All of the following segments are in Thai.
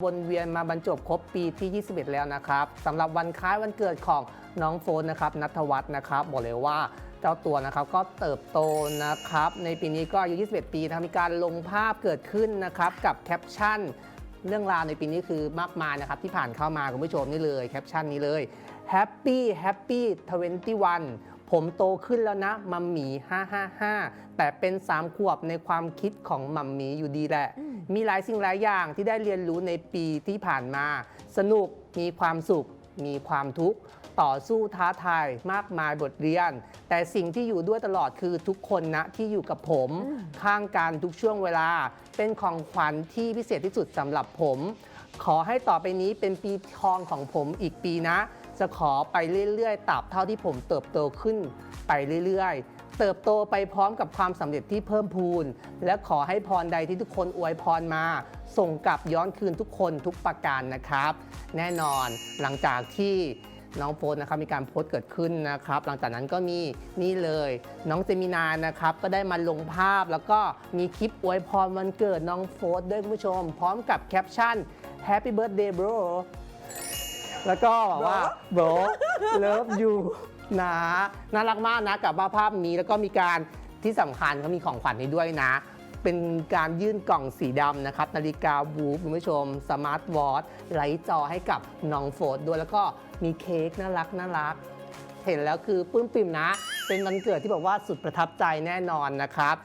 วนเวียนมาบรรจบครบปีที่ 21 แล้วนะครับสำหรับวันคล้ายวันเกิดของน้องโฟนนะครับนัทวัฒน์นะครับบอกเลยว่าเจ้าตัวนะครับก็เติบโตนะครับ ในปีนี้ก็อายุ 21 ปีนะครับมีการลงภาพเกิดขึ้นนะครับกับแคปชั่น เรื่องราวในปีนี้คือมากมายนะครับที่ผ่านเข้ามาคุณผู้ชมนี่เลยแคปชั่นนี้เลย Happy Happy 21 ผมโตขึ้นแล้วนะมัมหมี555 แต่เป็น 3 ขวบในความคิดของมัมหมีอยู่ดีแหละ มีหลายสิ่งหลายอย่างที่ได้เรียนรู้ในปีที่ผ่านมา สนุกมีความสุข มีความทุกข์ต่อสู้ท้าทายมากมายบทเรียน แต่สิ่งที่อยู่ด้วยตลอดคือทุกคนนะที่อยู่กับผม ข้างกันทุกช่วงเวลา เป็นของขวัญที่พิเศษที่สุดสำหรับผม ขอให้ต่อไปนี้เป็นปีทองของผมอีกปีนะ จะขอไปเรื่อยๆตราบเท่าที่ผมเติบโตขึ้นไปเรื่อยๆ เติบโตไปพร้อมกับความสำเร็จที่เพิ่มพูน และขอให้พรใดที่ทุกคนอวยพรมา ส่งกลับย้อนคืนทุกคนทุกประการนะครับ แน่นอนหลังจากที่น้องโฟนนะครับมีการโพสต์เกิดขึ้นนะครับ หลังจากนั้นก็มีนี่เลย น้องเจมินานะครับ ก็ได้มาลงภาพแล้วก็มีคลิปอวยพรวันเกิดน้องโฟนด้วยคุณผู้ชม พร้อมกับแคปชั่น Happy Birthday bro แล้วก็บอกว่า bro love you นะน่ารักมากนะกับว่าภาพนี้แล้วก็มีการที่สำคัญเขามีของขวัญให้ด้วยนะ เป็นการยื่นกล่องสีดำนะครับ นาฬิกาบูคุณผู้ชมสมาร์ทวอทไลท์จอให้กับน้องโฟดด้วยแล้วก็มีเค้กน่ารักน่ารัก เห็นแล้วคือปลื้มปิ่มนะ เป็นวันเกิดที่แบบว่าสุดประทับใจแน่นอนนะครับ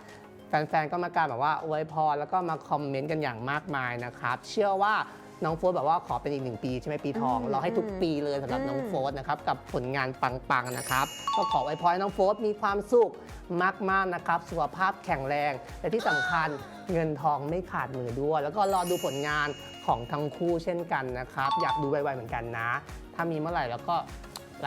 แฟนๆ ก็มาการแบบว่าอวยพรแล้วก็มาคอมเมนต์กันอย่างมากมายนะครับ เชื่อว่า น้องโฟสแบบว่าขอเป็นอีกหนึ่งปีใช่ไหมปีทอง อืมเราให้ทุกปีเลยสำหรับอืมน้องโฟสนะครับกับผลงานปังๆนะครับก็ขออวยพรให้น้องโฟสมีความสุขมากๆนะครับสุขภาพแข็งแรง และที่สำคัญเงินทองไม่ขาดมือด้วย แล้วก็รอดูผลงานของทั้งคู่เช่นกันนะครับ อยากดูไวๆเหมือนกันนะ ถ้ามีเมื่อไหร่แล้วก็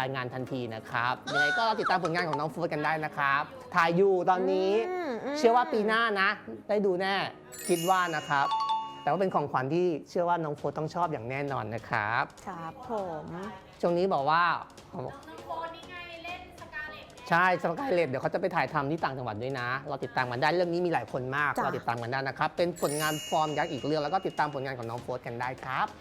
รายงานทันทีนะครับยังไงก็ติดตามผลงานของน้องโฟร์กันได้นะครับถ่ายอยู่ตอนนี้มมเชื่อว่าปีหน้านะ ได้ดูแน่คิดว่านะครับ แต่ว่าเป็นของขวัญที่เชื่อว่าน้องโฟร์ต้องชอบอย่างแน่นอนนะครับ ครับผมช่วงนี้บอกว่า น้องโฟนนี่ไงเล่นสกาเลตไงใช่สกายเลดเดี๋ยวเขาจะไปถ่ายทำที่ต่างจังหวัดด้วยนะ เราติดตามกันได้เรื่องนี้มีหลายคนมาก จ้ะ เราติดตามกันได้นะครับ เป็นผลงานฟอร์มยักษ์อีกเรื่องแล้วก็ติดตามผลงานของน้องโฟร์กันได้ครับ